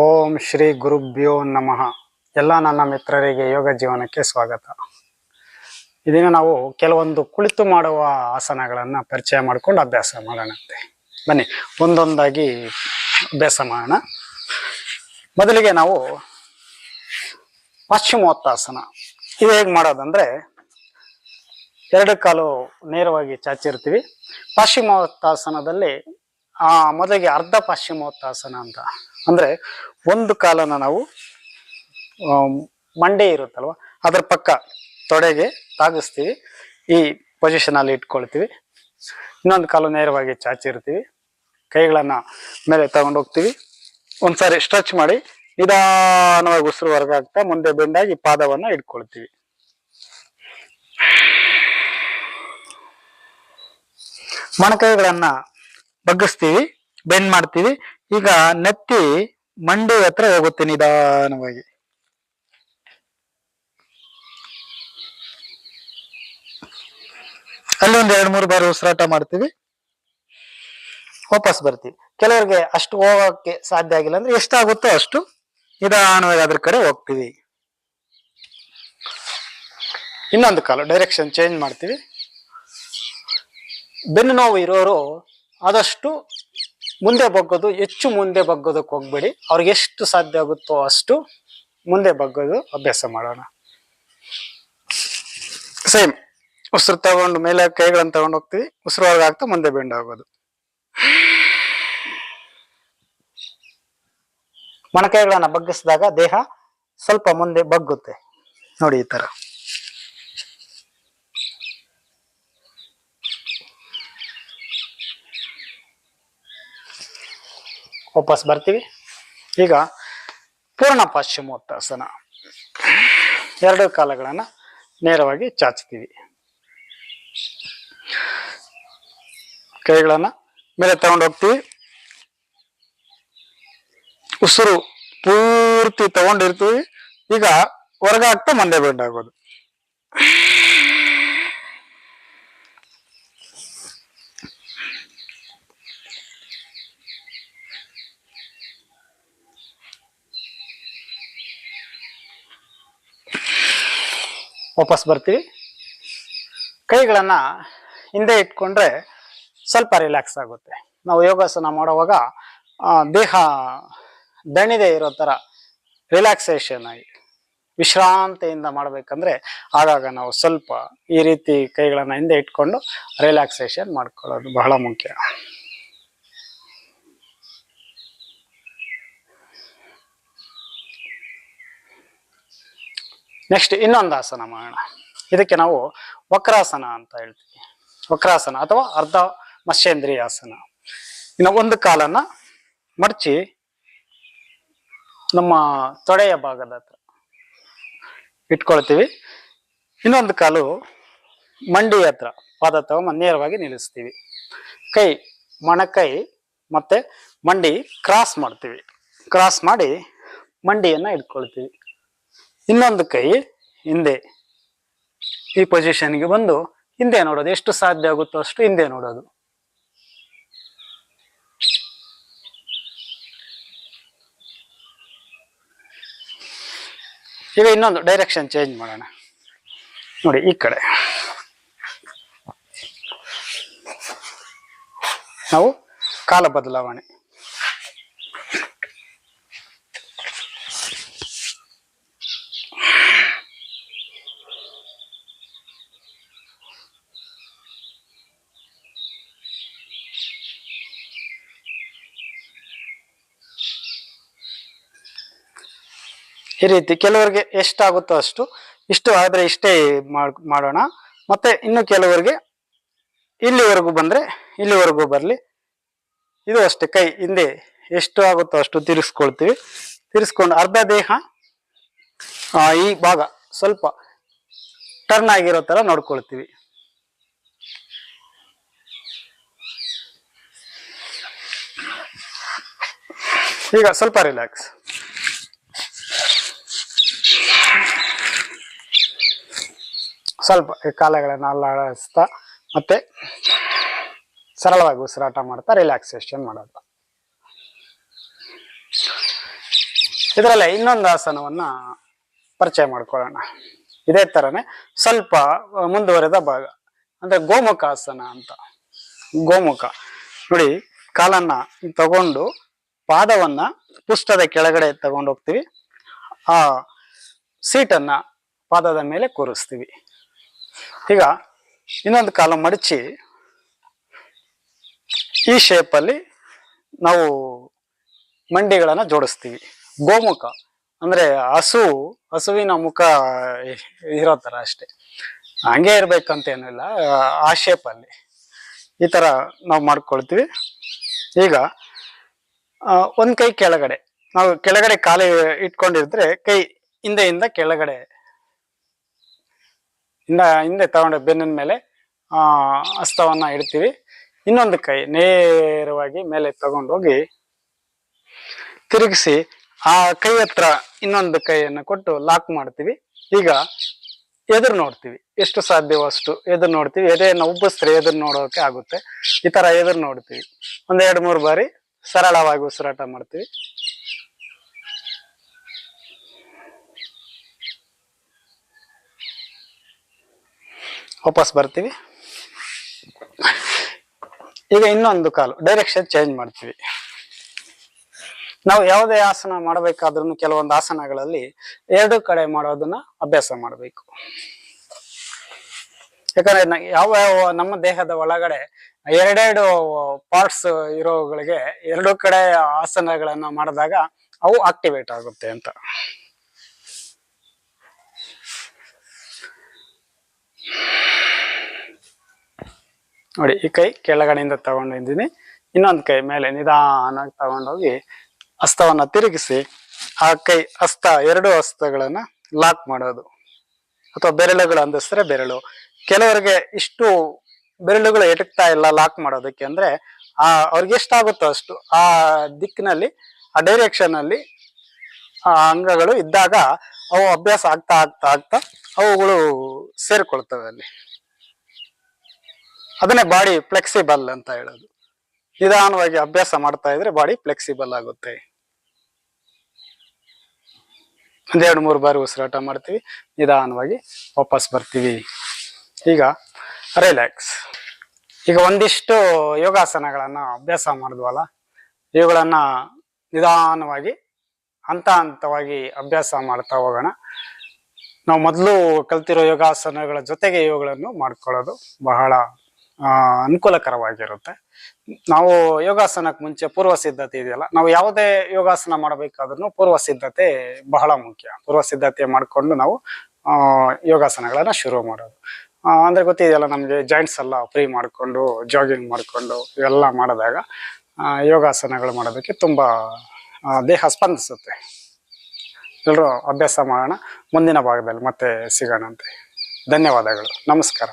ಓಂ ಶ್ರೀ ಗುರುಭ್ಯೋ ನಮಃ. ಎಲ್ಲ ನನ್ನ ಮಿತ್ರರಿಗೆ ಯೋಗ ಜೀವನಕ್ಕೆ ಸ್ವಾಗತ. ಇದೀಗ ನಾವು ಕೆಲವೊಂದು ಕುಳಿತು ಮಾಡುವ ಆಸನಗಳನ್ನು ಪರಿಚಯ ಮಾಡ್ಕೊಂಡು ಅಭ್ಯಾಸ ಮಾಡೋಣಂತೆ. ಬನ್ನಿ, ಒಂದೊಂದಾಗಿ ಅಭ್ಯಾಸ ಮಾಡೋಣ. ಮೊದಲಿಗೆ ನಾವು ಪಶ್ಚಿಮೋತ್ತಾಸನ. ಇದು ಹೇಗೆ ಮಾಡೋದಂದ್ರೆ, ಎರಡು ಕಾಲು ನೇರವಾಗಿ ಚಾಚಿರ್ತೀವಿ. ಪಾಶ್ಚಿಮೋತ್ತಾಸನದಲ್ಲಿ ಆ, ಮೊದಲಿಗೆ ಅರ್ಧ ಪಾಶ್ಚಿಮೋತ್ತಾಸನ ಅಂತ. ಅಂದ್ರೆ ಒಂದು ಕಾಲನ ನಾವು ಮಂಡೆ ಇರುತ್ತಲ್ವ, ಅದ್ರ ಪಕ್ಕ ತೊಡೆಗೆ ತಾಗಿಸ್ತೀವಿ, ಈ ಪೊಸಿಷನ್ ಅಲ್ಲಿ ಇಟ್ಕೊಳ್ತೀವಿ. ಇನ್ನೊಂದು ಕಾಲು ನೇರವಾಗಿ ಚಾಚಿರ್ತೀವಿ, ಕೈಗಳನ್ನ ಮೇಲೆ ತಗೊಂಡು ಹೋಗ್ತೀವಿ. ಒಂದ್ಸಾರಿ ಸ್ಟ್ರೆಚ್ ಮಾಡಿ ನಿಧಾನವಾಗಿ ಉಸಿರು ಹೊರಗಾಗ್ತಾ ಮುಂದೆ ಬೆಂಡಾಗಿ ಪಾದವನ್ನ ಇಟ್ಕೊಳ್ತೀವಿ. ಮೊಣಕೈಗಳನ್ನ ಬಗ್ಗಿಸ್ತೀವಿ, ಬೆಂಡ್ ಮಾಡ್ತೀವಿ. ಈಗ ನೆತ್ತಿ ಮಂಡಿ ಹತ್ರ ಹೋಗುತ್ತೆ ನಿಧಾನವಾಗಿ. ಅಲ್ಲಿ ಒಂದ್ ಎರಡ್ ಮೂರು ಬಾರಿ ಉಸಿರಾಟ ಮಾಡ್ತೀವಿ. ವಾಪಸ್ ಬರ್ತೀವಿ. ಕೆಲವರಿಗೆ ಅಷ್ಟು ಹೋಗಕ್ಕೆ ಸಾಧ್ಯ ಆಗಿಲ್ಲ ಅಂದ್ರೆ ಎಷ್ಟಾಗುತ್ತೋ ಅಷ್ಟು ನಿಧಾನವಾಗಿ ಅದ್ರ ಕಡೆ ಹೋಗ್ತೀವಿ. ಇನ್ನೊಂದು ಕಾಲು ಡೈರೆಕ್ಷನ್ ಚೇಂಜ್ ಮಾಡ್ತೀವಿ. ಬೆನ್ನು ನೋವು ಇರೋರು ಆದಷ್ಟು ಮುಂದೆ ಬಗ್ಗೋದು, ಹೆಚ್ಚು ಮುಂದೆ ಬಗ್ಗೋದಕ್ಕೆ ಹೋಗ್ಬೇಡಿ. ಅವ್ರಿಗೆ ಎಷ್ಟು ಸಾಧ್ಯ ಆಗುತ್ತೋ ಅಷ್ಟು ಮುಂದೆ ಬಗ್ಗೋದು, ಅಭ್ಯಾಸ ಮಾಡೋಣ. ಸೇಮ್ ಉಸಿರು ತಗೊಂಡು, ಮೇಲೆ ಕೈಗಳನ್ನು ತಗೊಂಡು ಹೋಗ್ತೀವಿ. ಉಸಿರು ಒಳಗೆ ಆಗ್ತಾ ಮುಂದೆ ಬೆಂಡ್ ಆಗೋದು. ಮೊಣಕೈಗಳನ್ನ ಬಗ್ಗಿಸಿದಾಗ ದೇಹ ಸ್ವಲ್ಪ ಮುಂದೆ ಬಗ್ಗುತ್ತೆ. ನೋಡಿ ಈ ತರ. ವಾಪಸ್ ಬರ್ತೀವಿ. ಈಗ ಪೂರ್ಣ ಪಾಶ್ಚಿಮೋತ್ತಾಸನ ಎರಡು ಕಾಲಗಳನ್ನು ನೇರವಾಗಿ ಚಾಚ್ತೀವಿ. ಕೈಗಳನ್ನು ಮೇಲೆ ತಗೊಂಡೋಗ್ತೀವಿ ಉಸಿರು ಪೂರ್ತಿ ತಗೊಂಡಿರ್ತೀವಿ. ಈಗ ಹೊರಗಾಗ್ತಾ ಮಂದೆ ಬೆಂಡ್ ವಾಪಸ್ ಬರ್ತೀವಿ. ಕೈಗಳನ್ನು ಹಿಂದೆ ಇಟ್ಕೊಂಡ್ರೆ ಸ್ವಲ್ಪ ರಿಲ್ಯಾಕ್ಸ್ ಆಗುತ್ತೆ. ನಾವು ಯೋಗಾಸನ ಮಾಡುವಾಗ ದೇಹ ದಣಿದೆ ಇರೋ ಥರ ರಿಲ್ಯಾಕ್ಸೇಷನ್ ಆಗಿ ವಿಶ್ರಾಂತಿಯಿಂದ ಮಾಡಬೇಕಂದ್ರೆ ಆಗಾಗ ನಾವು ಸ್ವಲ್ಪ ಈ ರೀತಿ ಕೈಗಳನ್ನು ಹಿಂದೆ ಇಟ್ಕೊಂಡು ರಿಲ್ಯಾಕ್ಸೇಷನ್ ಮಾಡ್ಕೊಳ್ಳೋದು ಬಹಳ ಮುಖ್ಯ. ನೆಕ್ಸ್ಟ್ ಇನ್ನೊಂದು ಆಸನ ಮಾಡೋಣ. ಇದಕ್ಕೆ ನಾವು ವಕ್ರಾಸನ ಅಂತ ಹೇಳ್ತೀವಿ. ವಕ್ರಾಸನ ಅಥವಾ ಅರ್ಧ ಮತ್ಸ್ಯೇಂದ್ರಿಯಾಸನ. ಇನ್ನು ಒಂದು ಕಾಲನ್ನ ಮಡಚಿ ನಮ್ಮ ತೊಡೆಯ ಭಾಗದ ಹತ್ರ ಇಟ್ಕೊಳ್ತೀವಿ. ಇನ್ನೊಂದು ಕಾಲು ಮಂಡಿ ಹತ್ರ, ಪಾದ ತಗೊಂಬ ನೇರವಾಗಿ ನಿಲ್ಲಿಸ್ತೀವಿ. ಕೈ, ಮೊಣಕೈ ಮತ್ತೆ ಮಂಡಿ ಕ್ರಾಸ್ ಮಾಡ್ತೀವಿ. ಕ್ರಾಸ್ ಮಾಡಿ ಮಂಡಿಯನ್ನ ಇಟ್ಕೊಳ್ತೀವಿ. ಇನ್ನೊಂದು ಕೈ ಹಿಂದೆ. ಈ ಪೊಸಿಷನ್ಗೆ ಬಂದು ಹಿಂದೆ ನೋಡೋದು. ಎಷ್ಟು ಸಾಧ್ಯ ಆಗುತ್ತೋ ಅಷ್ಟು ಹಿಂದೆ ನೋಡೋದು. ಈಗ ಇನ್ನೊಂದು ಡೈರೆಕ್ಷನ್ ಚೇಂಜ್ ಮಾಡೋಣ. ನೋಡಿ, ಈ ಕಡೆ. ನಾವು ಕಾಲ ಬದಲಾವಣೆ. ಈ ರೀತಿ ಕೆಲವರಿಗೆ ಎಷ್ಟಾಗುತ್ತೋ ಅಷ್ಟು ಇಷ್ಟು ಆದರೆ ಇಷ್ಟೇ ಮಾಡ್- ಮಾಡೋಣ. ಮತ್ತೆ ಇನ್ನು ಕೆಲವರಿಗೆ ಇಲ್ಲಿವರೆಗೂ ಬಂದರೆ ಇಲ್ಲಿವರೆಗೂ ಬರಲಿ. ಇದು ಅಷ್ಟೇ, ಕೈ ಹಿಂದೆ ಎಷ್ಟು ಆಗುತ್ತೋ ಅಷ್ಟು ತಿರ್ಸ್ಕೊಳ್ತೀವಿ. ತಿರ್ಸ್ಕೊಂಡು ಅರ್ಧ ದೇಹ ಈ ಭಾಗ ಸ್ವಲ್ಪ ಟರ್ನ್ ಆಗಿರೋ ಥರ ನೋಡ್ಕೊಳ್ತೀವಿ. ಈಗ ಸ್ವಲ್ಪ ರಿಲ್ಯಾಕ್ಸ್ ಸ್ವಲ್ಪ ಕಾಲಗಳನ್ನು ಅಲ್ಲಾಡಿಸ್ತಾ ಮತ್ತೆ ಸರಳವಾಗಿ ಉಸಿರಾಟ ಮಾಡ್ತಾ ರಿಲ್ಯಾಕ್ಸೇಷನ್ ಮಾಡೋದು. ಇದರಲ್ಲೇ ಇನ್ನೊಂದು ಆಸನವನ್ನ ಪರಿಚಯ ಮಾಡ್ಕೊಳ್ಳೋಣ. ಇದೇ ಥರನೇ ಸ್ವಲ್ಪ ಮುಂದುವರೆದ ಭಾಗ, ಅಂದರೆ ಗೋಮುಖ ಆಸನ ಅಂತ. ಗೋಮುಖ. ನೋಡಿ, ಕಾಲನ್ನ ತಗೊಂಡು ಪಾದವನ್ನು ಪುಷ್ಟದ ಕೆಳಗಡೆ ತಗೊಂಡು ಹೋಗ್ತೀವಿ ಆ ಸೀಟನ್ನ ಪಾದದ ಮೇಲೆ ಕೂರಿಸ್ತೀವಿ. ಈಗ ಇನ್ನೊಂದು ಕಾಲ ಮಡಚಿ ಈ ಶೇಪಲ್ಲಿ ನಾವು ಮಂಡಿಗಳನ್ನು ಜೋಡಿಸ್ತೀವಿ. ಗೋಮುಖ ಅಂದರೆ ಹಸು, ಹಸುವಿನ ಮುಖ ಇರೋ ಥರ ಅಷ್ಟೇ. ಹಂಗೆ ಇರಬೇಕಂತೇನಿಲ್ಲ, ಆ ಶೇಪಲ್ಲಿ ಈ ಥರ ನಾವು ಮಾಡ್ಕೊಳ್ತೀವಿ. ಈಗ ಒಂದು ಕೈ ಕೆಳಗಡೆ, ನಾವು ಕೆಳಗಡೆ ಕಾಲು ಇಟ್ಕೊಂಡಿದ್ರೆ ಕೈ ಹಿಂದೆಯಿಂದ ಕೆಳಗಡೆ ಹಿಂದ, ಹಿಂದೆ ತಗೊಂಡು ಬೆನ್ನಿನ ಮೇಲೆ, ಆ, ಹಸ್ತವನ್ನ ಇಡ್ತೀವಿ. ಇನ್ನೊಂದು ಕೈ ನೇರವಾಗಿ ಮೇಲೆ ತಗೊಂಡೋಗಿ ತಿರುಗಿಸಿ ಆ ಕೈ ಹತ್ರ ಇನ್ನೊಂದು ಕೈಯನ್ನು ಕೊಟ್ಟು ಲಾಕ್ ಮಾಡ್ತೀವಿ. ಈಗ ಎದುರು ನೋಡ್ತೀವಿ. ಎಷ್ಟು ಸಾಧ್ಯವೋ ಅಷ್ಟು ಎದುರು ನೋಡ್ತೀವಿ. ಎದೆಯನ್ನು ಉಬ್ಬಿಸ್ರೆ ಎದುರು ನೋಡೋಕೆ ಆಗುತ್ತೆ. ಈ ತರ ಎದುರು ನೋಡ್ತೀವಿ. ಒಂದ್ ಎರಡು ಮೂರು ಬಾರಿ ಸರಳವಾಗಿ ಉಸಿರಾಟ ಮಾಡ್ತೀವಿ. ವಾಪಸ್ ಬರ್ತೀವಿ. ಈಗ ಇನ್ನೊಂದು ಕಾಲು ಡೈರೆಕ್ಷನ್ ಚೇಂಜ್ ಮಾಡ್ತೀವಿ. ನಾವು ಯಾವುದೇ ಆಸನ ಮಾಡಬೇಕಾದ್ರೂ ಕೆಲವೊಂದು ಆಸನಗಳಲ್ಲಿ ಎರಡು ಕಡೆ ಮಾಡೋದನ್ನ ಅಭ್ಯಾಸ ಮಾಡಬೇಕು. ಯಾಕಂದ್ರೆ ಯಾವ ಯಾವ ನಮ್ಮ ದೇಹದ ಒಳಗಡೆ ಎರಡೆರಡು ಪಾರ್ಟ್ಸ್ ಇರೋಗಳಿಗೆ ಎರಡು ಕಡೆ ಆಸನಗಳನ್ನ ಮಾಡಿದಾಗ ಅವು ಆಕ್ಟಿವೇಟ್ ಆಗುತ್ತೆ ಅಂತ. ನೋಡಿ, ಈ ಕೈ ಕೆಳಗಡೆಯಿಂದ ತಗೊಂಡಿದ್ದೀನಿ ಇನ್ನೊಂದು ಕೈ ಮೇಲೆ ನಿಧಾನವಾಗಿ ತಗೊಂಡೋಗಿ ಹಸ್ತವನ್ನು ತಿರುಗಿಸಿ ಆ ಕೈ ಹಸ್ತ, ಎರಡು ಹಸ್ತಗಳನ್ನು ಲಾಕ್ ಮಾಡೋದು. ಅಥವಾ ಬೆರಳುಗಳು ಅಂದಿಸಿದ್ರೆ ಬೆರಳು. ಕೆಲವರಿಗೆ ಇಷ್ಟು ಬೆರಳುಗಳು ಎಟಕ್ತಾ ಇಲ್ಲ ಲಾಕ್ ಮಾಡೋದಕ್ಕೆ ಅಂದರೆ ಆ ಅವ್ರಿಗೆ ಎಷ್ಟಾಗುತ್ತೋ ಅಷ್ಟು, ಆ ದಿಕ್ಕಿನಲ್ಲಿ, ಆ ಡೈರೆಕ್ಷನ್ನಲ್ಲಿ ಆ ಅಂಗಗಳು ಇದ್ದಾಗ ಅವು ಅಭ್ಯಾಸ ಆಗ್ತಾ ಆಗ್ತಾ ಆಗ್ತಾ ಅವುಗಳು ಸೇರಿಕೊಳ್ತವೆ ಅಲ್ಲಿ. ಅದನ್ನೇ ಬಾಡಿ ಫ್ಲೆಕ್ಸಿಬಲ್ ಅಂತ ಹೇಳೋದು. ನಿಧಾನವಾಗಿ ಅಭ್ಯಾಸ ಮಾಡ್ತಾ ಇದ್ರೆ ಬಾಡಿ ಫ್ಲೆಕ್ಸಿಬಲ್ ಆಗುತ್ತೆ. ಒಂದೆರಡು ಮೂರು ಬಾರಿ ಉಸಿರಾಟ ಮಾಡ್ತೀವಿ, ನಿಧಾನವಾಗಿ ವಾಪಸ್ ಬರ್ತೀವಿ. ಈಗ ರಿಲ್ಯಾಕ್ಸ್ ಈಗ ಒಂದಿಷ್ಟು ಯೋಗಾಸನಗಳನ್ನು ಅಭ್ಯಾಸ ಮಾಡಿದ್ವಲ್ಲ, ಇವುಗಳನ್ನು ನಿಧಾನವಾಗಿ, ಹಂತ ಹಂತವಾಗಿ ಅಭ್ಯಾಸ ಮಾಡ್ತಾ ಹೋಗೋಣ. ನಾವು ಮೊದಲು ಕಲ್ತಿರೋ ಯೋಗಾಸನಗಳ ಜೊತೆಗೆ ಇವುಗಳನ್ನು ಮಾಡ್ಕೊಳ್ಳೋದು ಬಹಳ ಅನುಕೂಲಕರವಾಗಿರುತ್ತೆ. ನಾವು ಯೋಗಾಸನಕ್ಕೆ ಮುಂಚೆ ಪೂರ್ವ ಸಿದ್ಧತೆ ಇದೆಯಲ್ಲ, ನಾವು ಯಾವುದೇ ಯೋಗಾಸನ ಮಾಡಬೇಕಾದ್ರೂ ಪೂರ್ವ ಸಿದ್ಧತೆ ಬಹಳ ಮುಖ್ಯ. ಪೂರ್ವ ಸಿದ್ಧತೆ ಮಾಡಿಕೊಂಡು ನಾವು ಯೋಗಾಸನಗಳನ್ನು ಶುರು ಮಾಡೋದು. ಅಂದ್ರೆ ಗೊತ್ತಿದೆಯಲ್ಲ, ನಮಗೆ ಜಾಯಿಂಟ್ಸ್ ಎಲ್ಲ ಫ್ರೀ ಮಾಡಿಕೊಂಡು ಜಾಗಿಂಗ್ ಮಾಡಿಕೊಂಡು, ಇವೆಲ್ಲ ಮಾಡಿದಾಗ ಯೋಗಾಸನಗಳು ಮಾಡೋದಕ್ಕೆ ತುಂಬಾ ದೇಹ ಸ್ಪಂದಿಸುತ್ತೆ. ಎಲ್ಲರೂ ಅಭ್ಯಾಸ ಮಾಡೋಣ. ಮುಂದಿನ ಭಾಗದಲ್ಲಿ ಮತ್ತೆ ಸಿಗೋಣಂತೆ ಧನ್ಯವಾದಗಳು. ನಮಸ್ಕಾರ.